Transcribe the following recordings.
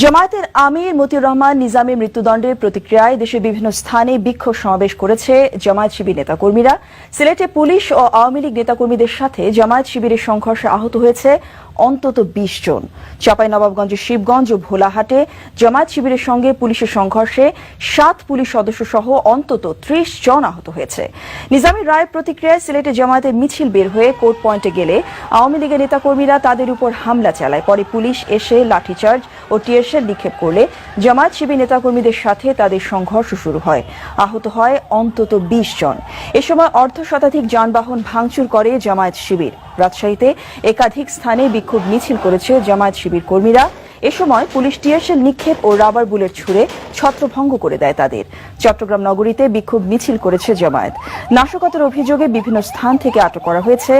জামায়াতের আমির মতিউর রহমান নিজামের মৃত্যুদণ্ডের প্রতিক্রিয়ায় দেশের বিভিন্ন স্থানে বিক্ষোভ সমাবেশ করেছে জামায়াত শিবির নেতাকর্মীরা। সিলেটে পুলিশ ও আওয়ামী লীগ নেতাকর্মীদের সাথে জামায়াত শিবিরের সংঘর্ষে আহত হয়েছে অন্তত বিশ জন। চাঁপাইনবাবগঞ্জের শিবগঞ্জ ও ভোলাহাটে জামায়াত শিবিরের সঙ্গে পুলিশের সংঘর্ষে সাত পুলিশ সদস্য সহ অন্তত ত্রিশ জন আহত হয়েছে। নিজামের রায়ের প্রতিক্রিয়ায় সিলেটে জামায়াতের মিছিল বের হয়ে কোর্ট পয়েন্টে গেলে আওয়ামী লীগের নেতাকর্মীরা তাদের উপর হামলা চালায়। পরে পুলিশ এসে লাঠিচার্জ ও টিয়ারশেল নিক্ষেপ করলে জামায়াত শিবির নেতাকর্মীদের সাথে তাদের সংঘর্ষ শুরু হয়। আহত হয় অন্তত বিশ জন। এ সময় অর্ধ শতাধিক যানবাহন ভাঙচুর করে জামায়াত শিবির। রাজশাহীতে একাধিক স্থানে বিক্ষোভ মিছিল করেছে জামায়াত শিবির কর্মীরা। এ সময় পুলিশ টিয়ারশেল নিক্ষেপ ও রাবার বুলেট ছুড়ে ছত্রভঙ্গ করে দেয় তাদের। চট্টগ্রাম নগরীতে বিক্ষোভ মিছিল করেছে জামায়াত। নাশকতার অভিযোগে বিভিন্ন স্থান থেকে আটক করা হয়েছে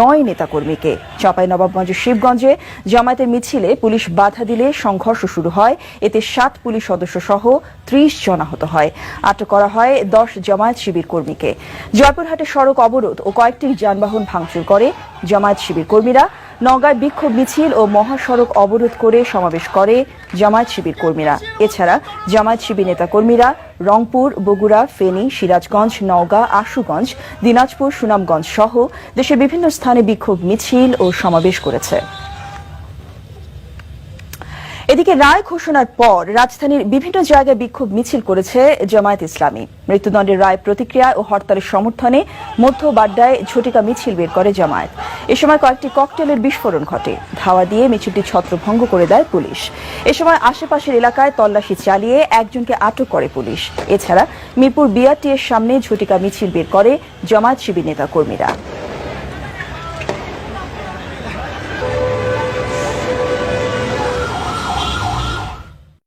নয় নেতাকর্মীকে। চাঁপাই নবাবগঞ্জের শিবগঞ্জে জামায়াতের মিছিলে পুলিশ বাধা দিলে সংঘর্ষ শুরু হয়। এতে সাত পুলিশ সদস্য সহ ত্রিশ জন আহত হয়। আটক করা হয় দশ জামায়াত শিবির কর্মীকে। জয়পুরহাটে সড়ক অবরোধ ও কয়েকটি যানবাহন ভাঙচুর করে জামায়াত শিবির কর্মীরা। নগাঁয় বিক্ষোভ মিছিল ও মহাসড়ক অবরোধ করে সমাবেশ করে জামায়াত শিবির কর্মীরা। এছাড়া জামায়াত শিবির নেতা কর্মীরা রংপুর, বগুড়া, ফেনী, সিরাজগঞ্জ, নওগাঁ, আশুগঞ্জ, দিনাজপুর, সুনামগঞ্জ সহ দেশের বিভিন্ন স্থানে বিক্ষোভ মিছিল ও সমাবেশ করেছে। এদিকে রায় ঘোষণার পর রাজধানীর বিভিন্ন জায়গায় বিক্ষোভ মিছিল করেছে জামায়াত ইসলামী। মৃত্যুদণ্ডের রায় প্রতিক্রিয়া ও হরতালের সমর্থনে মধ্য বাড্ডায় ঝটিকা মিছিল বের করে জামায়াত। এ সময় কয়েকটি ককটেলের বিস্ফোরণ ঘটে। ধাওয়া দিয়ে মিছিলটি ছত্রভঙ্গ করে দেয় পুলিশ। এ সময় আশেপাশের এলাকায় তল্লাশি চালিয়ে একজনকে আটক করে পুলিশ। এছাড়া মিরপুর বিআরটি এর সামনে ঝটিকা মিছিল বের করে জামায়াত শিবির নেতা কর্মীরা